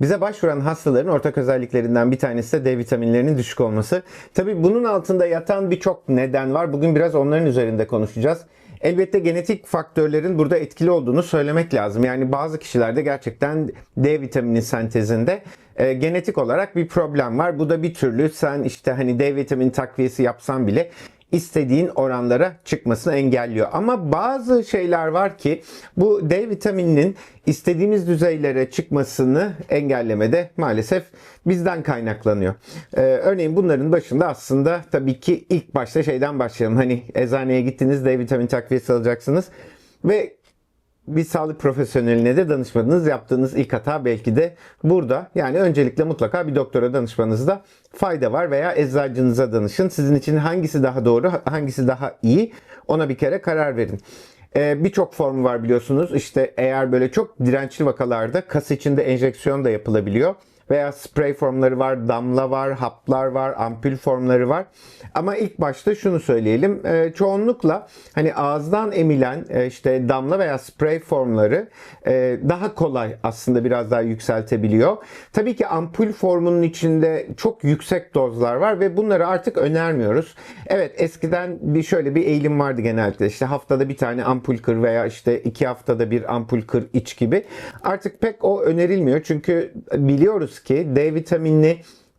Bize başvuran hastaların ortak özelliklerinden bir tanesi de D vitaminlerinin düşük olması. Tabii bunun altında yatan birçok neden var. Bugün biraz onların üzerinde konuşacağız. Elbette genetik faktörlerin burada etkili olduğunu söylemek lazım. Yani bazı kişilerde gerçekten D vitamini sentezinde e, genetik olarak bir problem var. Bu da bir türlü sen işte hani D vitamini takviyesi yapsan bile istediğin oranlara çıkmasını engelliyor. Ama bazı şeyler var ki bu D vitamininin istediğimiz düzeylere çıkmasını engellemede maalesef bizden kaynaklanıyor. Ee, örneğin bunların başında aslında tabii ki ilk başta şeyden başlayalım. Hani eczaneye gittiniz D vitamin takviyesi alacaksınız ve bir sağlık profesyoneline de danışmadınız. Yaptığınız ilk hata belki de burada. Yani öncelikle mutlaka bir doktora danışmanızda fayda var veya eczacınıza danışın. Sizin için hangisi daha doğru, hangisi daha iyi ona bir kere karar verin. Ee, Birçok formu var biliyorsunuz. İşte eğer böyle çok dirençli vakalarda kas içinde enjeksiyon da yapılabiliyor veya spray formları var, damla var, haplar var, ampul formları var. Ama ilk başta şunu söyleyelim. E, çoğunlukla hani ağızdan emilen e, işte damla veya spray formları e, daha kolay aslında biraz daha yükseltebiliyor. Tabii ki ampul formunun içinde çok yüksek dozlar var ve bunları artık önermiyoruz. Evet eskiden bir şöyle bir eğilim vardı genellikle. İşte haftada bir tane ampul kır veya işte iki haftada bir ampul kır iç gibi. Artık pek o önerilmiyor. Çünkü biliyoruz ki D vitaminini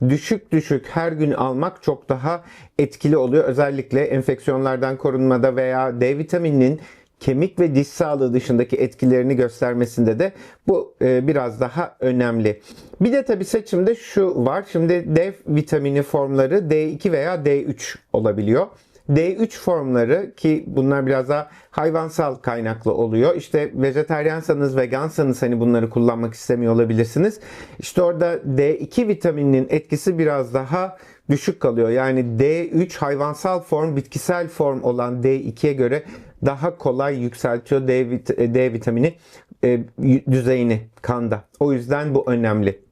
düşük düşük her gün almak çok daha etkili oluyor. Özellikle enfeksiyonlardan korunmada veya D vitamininin kemik ve diş sağlığı dışındaki etkilerini göstermesinde de bu e, biraz daha önemli. Bir de tabii seçimde şu var. Şimdi D vitamini formları D2 veya D3 olabiliyor. D3 formları ki bunlar biraz daha hayvansal kaynaklı oluyor. İşte vejeteryansanız, vegansanız hani bunları kullanmak istemiyor olabilirsiniz. İşte orada D2 vitamininin etkisi biraz daha düşük kalıyor. Yani D3 hayvansal form, bitkisel form olan D2'ye göre daha kolay yükseltiyor D, vit- D vitamini e, düzeyini kanda. O yüzden bu önemli.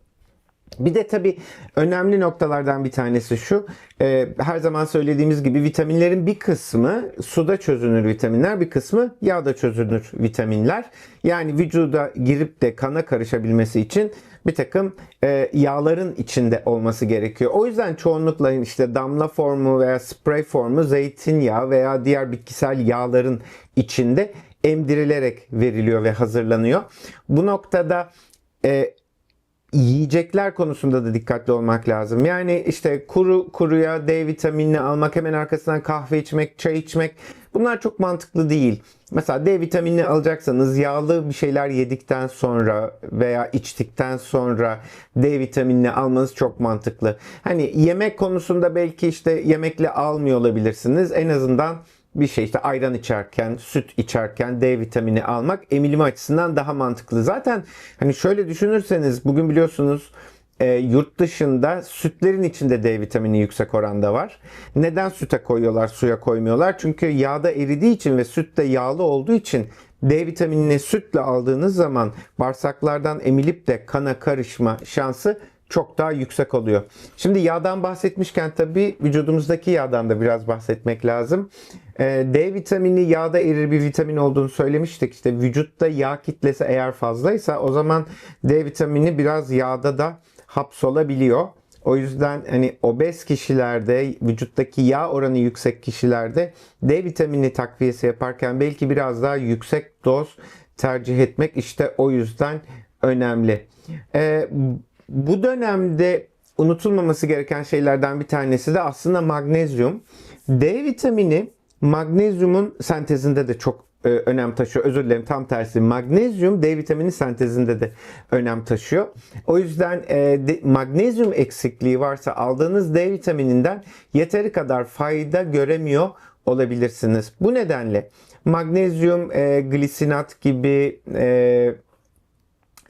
Bir de tabii önemli noktalardan bir tanesi şu. e, her zaman söylediğimiz gibi vitaminlerin bir kısmı suda çözünür vitaminler, bir kısmı yağda çözünür vitaminler. Yani vücuda girip de kana karışabilmesi için bir takım e, yağların içinde olması gerekiyor. O yüzden çoğunlukla işte damla formu veya spray formu zeytinyağı veya diğer bitkisel yağların içinde emdirilerek veriliyor ve hazırlanıyor. Bu noktada e, yiyecekler konusunda da dikkatli olmak lazım. Yani işte kuru kuruya D vitaminini almak, hemen arkasından kahve içmek, çay içmek bunlar çok mantıklı değil. Mesela D vitaminini alacaksanız yağlı bir şeyler yedikten sonra veya içtikten sonra D vitaminini almanız çok mantıklı. Hani yemek konusunda belki işte yemekle almıyor olabilirsiniz. En azından bir şey işte ayran içerken, süt içerken D vitamini almak emilimi açısından daha mantıklı. Zaten hani şöyle düşünürseniz bugün biliyorsunuz e, yurt dışında sütlerin içinde D vitamini yüksek oranda var. Neden süte koyuyorlar, suya koymuyorlar? Çünkü yağda eridiği için ve süt de yağlı olduğu için D vitaminini sütle aldığınız zaman bağırsaklardan emilip de kana karışma şansı çok daha yüksek oluyor. Şimdi yağdan bahsetmişken tabii vücudumuzdaki yağdan da biraz bahsetmek lazım. Ee, D vitamini yağda erir bir vitamin olduğunu söylemiştik. İşte vücutta yağ kitlesi eğer fazlaysa o zaman D vitamini biraz yağda da hapsolabiliyor. O yüzden hani obez kişilerde, vücuttaki yağ oranı yüksek kişilerde D vitamini takviyesi yaparken belki biraz daha yüksek doz tercih etmek işte o yüzden önemli. Ee, bu dönemde unutulmaması gereken şeylerden bir tanesi de aslında magnezyum. D vitamini magnezyumun sentezinde de çok e, önem taşıyor. Özür dilerim tam tersi. Magnezyum D vitamini sentezinde de önem taşıyor. O yüzden e, de, magnezyum eksikliği varsa aldığınız D vitamininden yeteri kadar fayda göremiyor olabilirsiniz. Bu nedenle magnezyum, e, glisinat gibi e,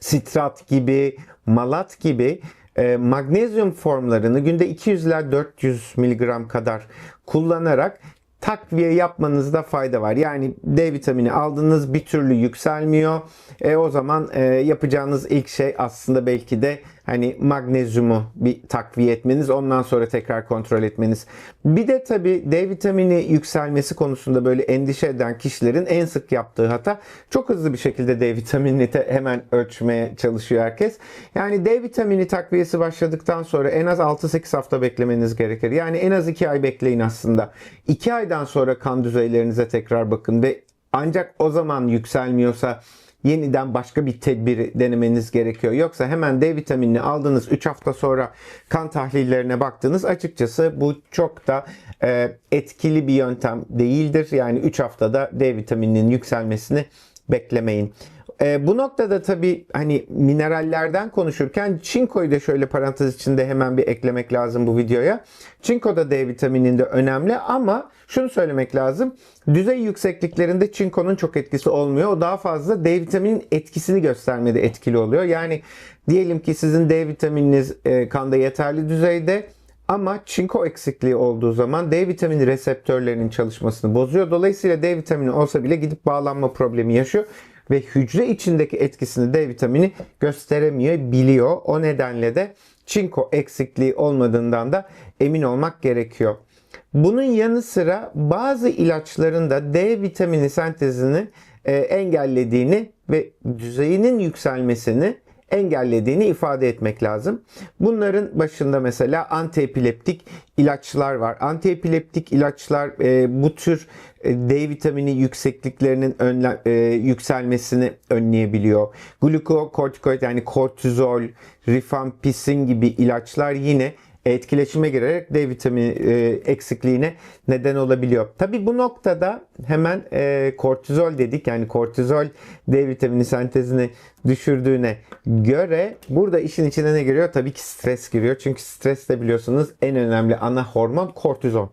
sitrat gibi, malat gibi e, magnezyum formlarını günde 200 ila 400 mg kadar kullanarak takviye yapmanızda fayda var. Yani D vitamini aldığınız bir türlü yükselmiyor. E, o zaman e, yapacağınız ilk şey aslında belki de hani magnezyumu bir takviye etmeniz ondan sonra tekrar kontrol etmeniz. Bir de tabii D vitamini yükselmesi konusunda böyle endişe eden kişilerin en sık yaptığı hata çok hızlı bir şekilde D vitaminini hemen ölçmeye çalışıyor herkes. Yani D vitamini takviyesi başladıktan sonra en az 6-8 hafta beklemeniz gerekir. Yani en az 2 ay bekleyin aslında. 2 aydan sonra kan düzeylerinize tekrar bakın ve ancak o zaman yükselmiyorsa yeniden başka bir tedbiri denemeniz gerekiyor. Yoksa hemen D vitaminini aldınız 3 hafta sonra kan tahlillerine baktınız. Açıkçası bu çok da e, etkili bir yöntem değildir. Yani 3 haftada D vitamininin yükselmesini beklemeyin. E, bu noktada tabii hani minerallerden konuşurken çinkoyu da şöyle parantez içinde hemen bir eklemek lazım bu videoya. Çinko da D vitamininde önemli ama şunu söylemek lazım. Düzey yüksekliklerinde çinkonun çok etkisi olmuyor. O daha fazla D vitaminin etkisini göstermede etkili oluyor. Yani diyelim ki sizin D vitamininiz e, kanda yeterli düzeyde ama çinko eksikliği olduğu zaman D vitamini reseptörlerinin çalışmasını bozuyor. Dolayısıyla D vitamini olsa bile gidip bağlanma problemi yaşıyor ve hücre içindeki etkisini D vitamini gösteremiyor, biliyor. O nedenle de çinko eksikliği olmadığından da emin olmak gerekiyor. Bunun yanı sıra bazı ilaçların da D vitamini sentezini e, engellediğini ve düzeyinin yükselmesini engellediğini ifade etmek lazım. Bunların başında mesela antiepileptik ilaçlar var. Antiepileptik ilaçlar e, bu tür e, D vitamini yüksekliklerinin önle, e, yükselmesini önleyebiliyor. Glukokortikoid yani kortizol, rifampicin gibi ilaçlar yine etkileşime girerek D vitamini e, eksikliğine neden olabiliyor. Tabi bu noktada hemen e, kortizol dedik yani kortizol D vitamini sentezini düşürdüğüne göre burada işin içine ne giriyor? Tabii ki stres giriyor. Çünkü stres de biliyorsunuz en önemli ana hormon kortizol.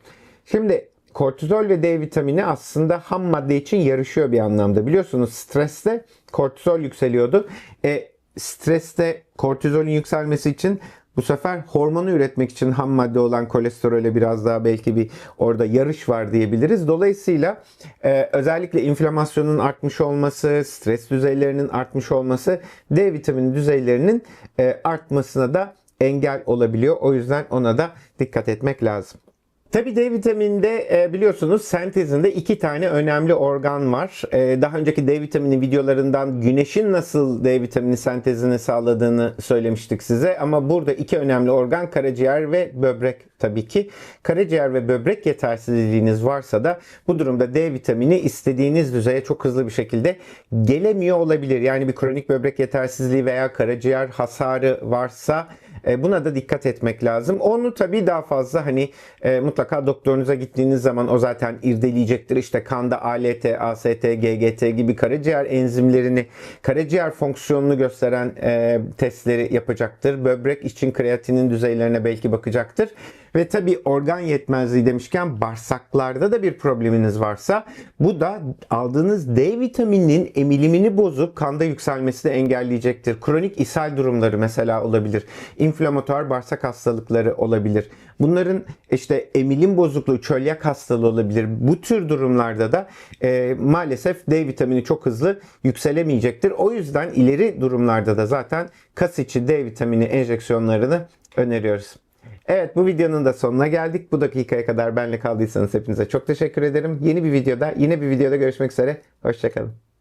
Şimdi kortizol ve D vitamini aslında ham madde için yarışıyor bir anlamda. Biliyorsunuz streste kortizol yükseliyordu. E, streste kortizolün yükselmesi için bu sefer hormonu üretmek için ham madde olan kolesterole biraz daha belki bir orada yarış var diyebiliriz. Dolayısıyla e, özellikle inflamasyonun artmış olması, stres düzeylerinin artmış olması D vitamini düzeylerinin e, artmasına da engel olabiliyor. O yüzden ona da dikkat etmek lazım. Tabi D vitamininde e, biliyorsunuz sentezinde iki tane önemli organ var. E, daha önceki D vitamini videolarından güneşin nasıl D vitamini sentezini sağladığını söylemiştik size. Ama burada iki önemli organ karaciğer ve böbrek tabii ki. Karaciğer ve böbrek yetersizliğiniz varsa da bu durumda D vitamini istediğiniz düzeye çok hızlı bir şekilde gelemiyor olabilir. Yani bir kronik böbrek yetersizliği veya karaciğer hasarı varsa e, buna da dikkat etmek lazım. Onu tabii daha fazla hani e, mutlaka doktorunuza gittiğiniz zaman o zaten irdeleyecektir. İşte kanda ALT, AST, GGT gibi karaciğer enzimlerini, karaciğer fonksiyonunu gösteren e, testleri yapacaktır. Böbrek için kreatinin düzeylerine belki bakacaktır. Ve tabi organ yetmezliği demişken bağırsaklarda da bir probleminiz varsa bu da aldığınız D vitamininin emilimini bozup kanda yükselmesini engelleyecektir. Kronik ishal durumları mesela olabilir. İnflamatuar bağırsak hastalıkları olabilir. Bunların işte emilim bozukluğu, çölyak hastalığı olabilir. Bu tür durumlarda da e, maalesef D vitamini çok hızlı yükselemeyecektir. O yüzden ileri durumlarda da zaten kas içi D vitamini enjeksiyonlarını öneriyoruz. Evet bu videonun da sonuna geldik. Bu dakikaya kadar benle kaldıysanız hepinize çok teşekkür ederim. Yeni bir videoda yine bir videoda görüşmek üzere. Hoşçakalın.